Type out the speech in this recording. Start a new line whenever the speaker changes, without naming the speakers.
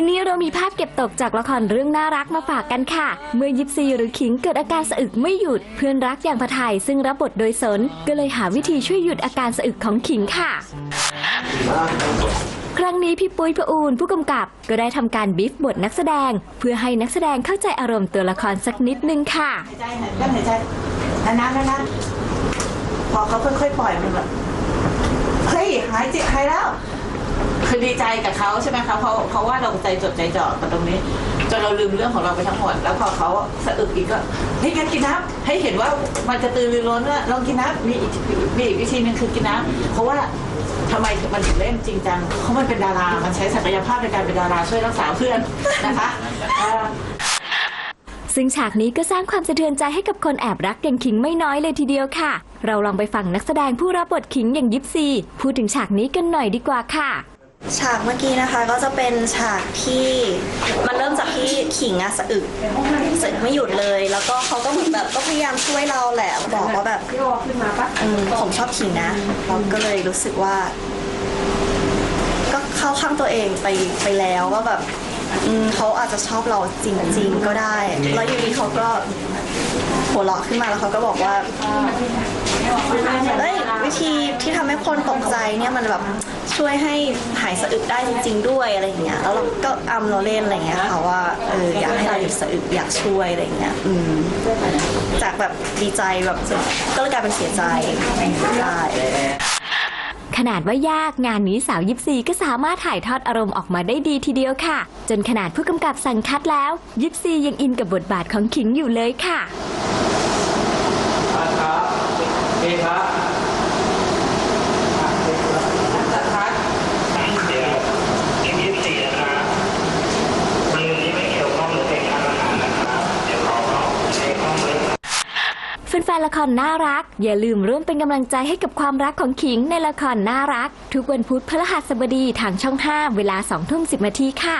วันนี้เรามีภาพเก็บตกจากละครเรื่องน่ารักมาฝากกันค่ะ เมื่อยิปซีหรือขิงเกิดอาการสะอึกไม่หยุดเพื่อนรักอย่างพะไทยซึ่งรับบทโดยสน ก็เลยหาวิธีช่วยหยุดอาการสะอึกของขิงค่ะ ครั้งนี้พี่ปุ้ยพระอูนผู้กำกับก็ได้ทำการบีฟบทนักแสดง เพื่อให้นักแสดงเข้าใจอารมณ์ตัวละครสักนิดนึงค่ะ
หายใจหายใจหายใจนานๆนานๆพอเขาค่อยๆปล่อยมันแบบเฮ้ยหายใจหายแล้ว คือดีใจกับเขาใช่ไหมคะเพราะเพราะว่าเราใจจดใจจ่อกับตรงนี้จนเราลืมเรื่องของเราไปทั้งหมด แล้วพอเขาสะอึกอีกก็เฮ้กันกินน้ำให้เห็นว่ามันกระตือรือร้นว่าลองกินน้ำมีอีกมีอีกวิธีหนึงคือกินน้ำเพราะว่าทำไมมันถึงเล่นจริงจังเพราะมันเป็นดารา มันใช้ศักยภาพในการเป็นดาราช่วยรักษาเพื่อนนะคะ
ซึ่งฉากนี้ก็สร้างความสะเทือนใจให้กับคนแอบรักอย่างขิงไม่น้อยเลยทีเดียวค่ะ เราลองไปฟังนักแสดงผู้รับบทขิงอย่างยิปซี พูดถึงฉากนี้กันหน่อยดีกว่าค่ะ
ฉากเมื่อกี้นะคะก็จะเป็นฉากที่มันเริ่มจากที่ขิงอะสะอึกสะอึกไม่หยุดเลย แล้วก็เขาก็เหมือนแบบก็พยายามช่วยเราแหละบอกว่าแบบอืมผมชอบขิงนะเราก็เลยรู้สึกว่า ก็เข้าข้างตัวเองไปไปแล้วว่าแบบอืมเขาอาจจะชอบเราจริง ๆ ก็ได้ แล้วอยู่ดีเขาก็หัวเราะขึ้นมาแล้วเขาก็บอกว่า วิธีที่ทำให้คนตกใจเนี่ยมันแบบช่วยให้หายสะอึกได้จริง ๆ ด้วยอะไรอย่างเงี้ยแล้วเราก็อำเราเล่นอะไรอย่างเงี้ยค่ะว่าเอออยากให้เราหยุดสะอึกอยากช่วยอะไรอย่างเงี้ยอืมจากแบบดีใจแบบก็เลยกลายเป็นเสียใจใช่
ขนาดว่ายากงานนี้สาวยิปซีก็สามารถถ่ายทอดอารมณ์ออกมาได้ดีทีเดียวค่ะ จนขนาดผู้กำกับสั่งคัดแล้ว ยิปซียังอินกับบทบาทของขิงอยู่เลยค่ะ
ครับเอครับ
เดี๋ยวยี่สิบสี่นะครับมือนี้ไม่เกี่ยวข้องหรือเป็นการอาหารนะครับ เดี๋ยวขอเข้าใช้ข้อมือ
แฟนๆละครน่ารัก อย่าลืมร่วมเป็นกำลังใจให้กับความรักของขิงในละครน่ารัก ทุกวันพุธพฤหัสบดีทางช่อง 5 เวลา2ทุ่ม10นาทีค่ะ